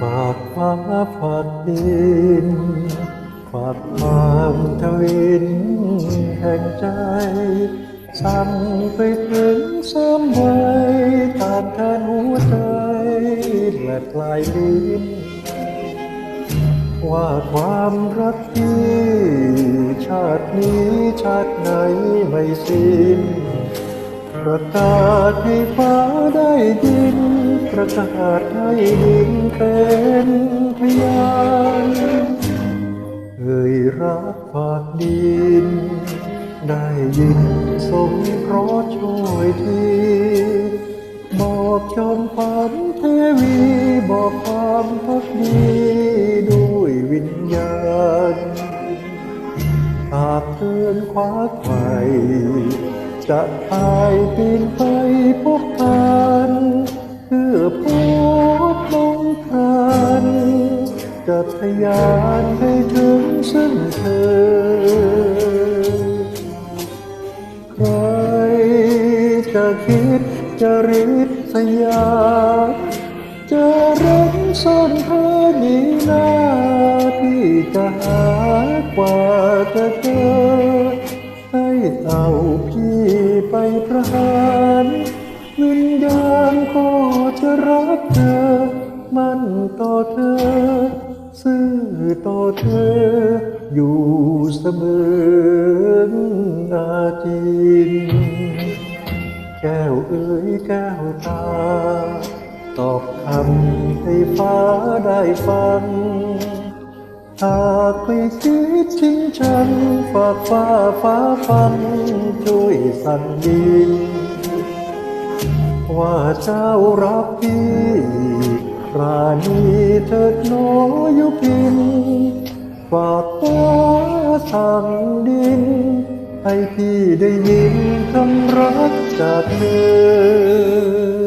ฝากฟ้าฝากดินฝากความทวินแห่งใจซ้ำไปถึงสามใบตาดทานหัวใจและปลายลิ้นว่าความรักที่ชาตินี้ชาติไหนไม่สิ้น ประกาศให้ฟ้าได้ยิน ประกาศให้ดินเป็นพยานเอ่ยรักฝากดิน ได้ยินสมเพราะช่วยทีบอกจอมฝันเทวีบอกความพักดีด้วยวิญญาณหากเตือนคว้าไข่ จะตายปีนไปพบกันเพื่อพบลงพรานจะทะยานให้ถึงซึ่งเธอ ใครจะคิดจะริษยา จะรักซ่อนเธอนีหน้าที่จะหากว่าจะ เอาพี่ไปประหารวิญญาณก็จะรักเธอ มันต่อเธอ ซื่อต่อเธอ อยู่เสมอนาจิน แก้วเอ๋ยแก้วตา ตอบคำให้ฟ้าได้ฟัง หากไม่คิดทิ้งฉันฝากฟ้าฟ้าฟังช่วยสั่งดิน ว่าเจ้ารักพี่รานีเถิดน้อยยุพินฝากฟ้าสั่งดิน ให้พี่ได้ยินคำรักจากเธอ